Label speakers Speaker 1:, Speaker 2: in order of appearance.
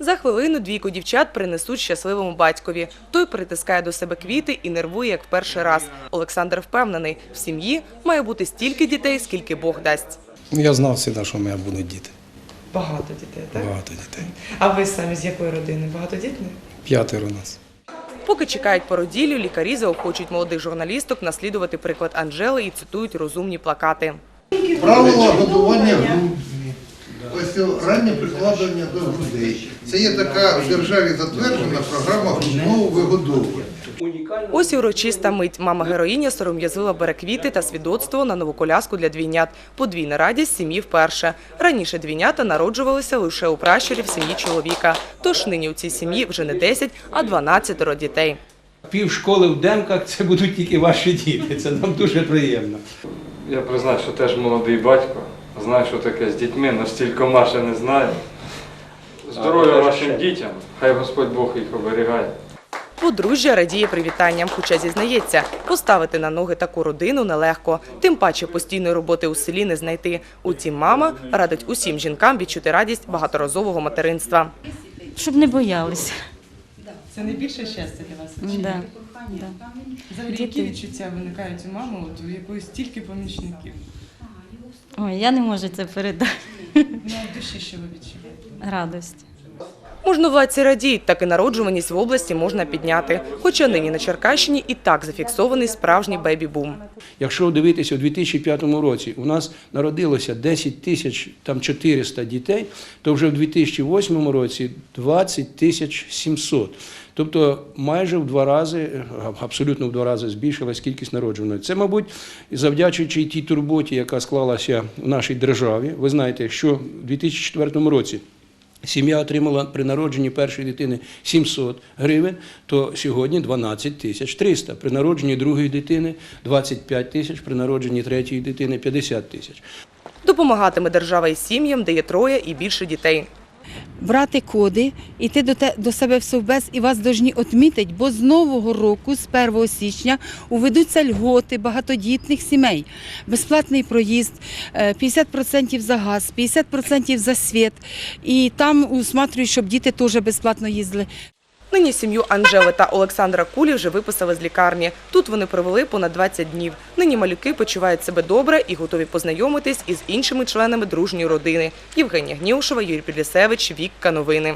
Speaker 1: За хвилину двійку дівчат принесуть щасливому батькові. Той притискає до себе квіти і нервує, як в перший раз. Олександр впевнений, в сім'ї має бути стільки дітей, скільки Бог дасть.
Speaker 2: Ну, Я знав завжди, що в мене будуть діти.
Speaker 3: Багато дітей, так?
Speaker 2: Багато дітей.
Speaker 3: А ви самі з якої родини? Багатодітні?
Speaker 2: П'ятеро нас.
Speaker 1: Поки чекають породіллю, лікарі заохочують молодих журналісток наслідувати приклад Анжели і цитують розумні плакати.
Speaker 4: Правила годування грудьми. Це раннє прикладення до грудей. Це є така в державі затверджена програма грудного вигодовування.
Speaker 1: Ось і урочиста мить. Мама героїня сором'язливо бере квіти та свідоцтво на нову коляску для двійнят. Подвійна радість сім'ї вперше. Раніше двійнята народжувалися лише у пращурі в сім'ї чоловіка. Тож нині у цій сім'ї вже не 10, а 12 дітей.
Speaker 5: Пів школи в демках це будуть тільки ваші діти. Це нам дуже приємно.
Speaker 6: Я признаю, що теж молодий батько. Знаю, що таке з дітьми, але стількома ще не знаю. Здоров'я вашим дітям, хай Господь Бог їх оберігає.
Speaker 1: Подружжя радіє привітанням, хоча зізнається, поставити на ноги таку родину нелегко. Тим паче постійної роботи у селі не знайти. Утім, мама радить усім жінкам відчути радість багаторазового материнства.
Speaker 7: Щоб не боялися.
Speaker 3: Це найбільше щастя для вас.
Speaker 7: Да. Да.
Speaker 3: Взагалі, які відчуття виникають у мами, от у якої стільки помічників?
Speaker 7: Ой, я не можу це передати.
Speaker 3: Ну, душі що ви відчуваєте?
Speaker 7: Радость.
Speaker 1: Можновладці радіють, так і народжуваність в області можна підняти. Хоча нині на Черкащині і так зафіксований справжній бебі-бум.
Speaker 5: Якщо дивитися у 2005 році, у нас народилося 10 тисяч там 400 дітей, то вже в 2008 році 20 тисяч 700. Тобто майже в два рази, абсолютно в два рази збільшилась кількість народженої. Це, мабуть, завдячуючи тій турботі, яка склалася в нашій державі. Ви знаєте, що в 2004 році Сім'я отримала при народженні першої дитини 700 гривень, то сьогодні 12 тисяч 300. При народженні другої дитини 25 тисяч, при народженні третьої дитини 50 тисяч.
Speaker 1: Допомагатиме держава і сім'ям, де є троє і більше дітей.
Speaker 8: Брати коди, йти до, те, до себе в совбез і вас повинні відмітити, бо з нового року, з 1 січня, уведуться льготи багатодітних сімей. Безплатний проїзд, е, 50% за газ, 50% за світ. І там усматрюють, щоб діти теж безплатно їздили.
Speaker 1: Нині сім'ю Анжели та Олександра Кулі вже виписали з лікарні. Тут вони провели понад 20 днів. Нині малюки почувають себе добре і готові познайомитись із іншими членами дружньої родини. Євгенія Гнівшова, Юрій Підлісевич, Вікка Новини.